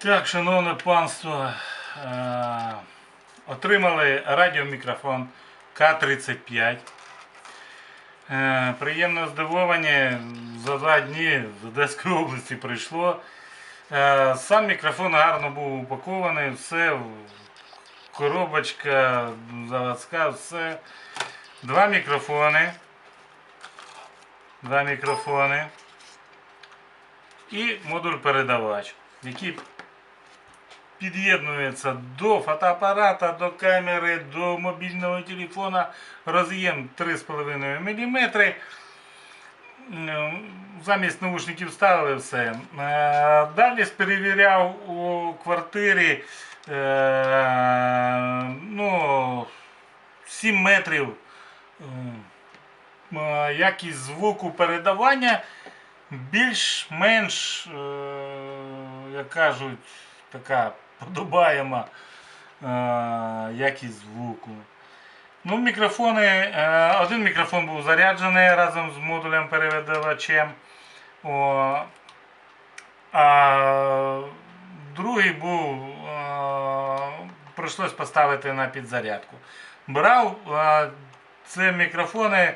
Так, шановне панство, е, отримали радіомікрофон К-35. Е, приємно здивовані, за два дні з Одеської області прийшло. Е, сам мікрофон гарно був упакований, все, коробочка заводська, все. Два мікрофони. Два мікрофони. І модуль передавач, який під'єднується до фотоапарата, до камери, до мобільного телефона. Роз'єм 3,5 мм. Ну, Замість наушників ставили все. Е, Далі перевіряв у квартирі е, ну, 7 метрів е, якість звуку передавання більш-менш, як кажуть, така подобаєма е, якість звуку. Ну, мікрофони, е, один мікрофон був заряджений разом з модулем передавачем. О, а другий був, е, прийшлось поставити на підзарядку. Брав це мікрофони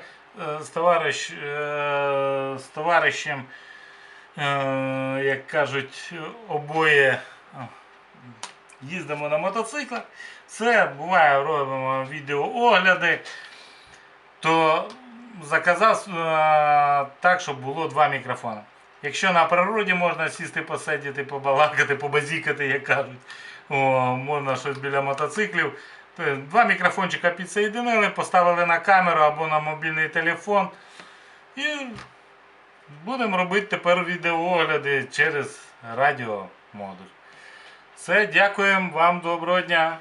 з, товариш, з товаришем, як кажуть, обоє їздимо на мотоциклах. Це буває, робимо відеоогляди, то заказав е, так, щоб було два мікрофони. Якщо на природі можна сісти, посидіти, побалакати, побазікати, як кажуть, о, можна щось біля мотоциклів. То два мікрофончика підсоєдинили, поставили на камеру або на мобільний телефон. І будемо робити тепер відеоогляди через радіомодуль. Все, дякуємо вам, доброго дня.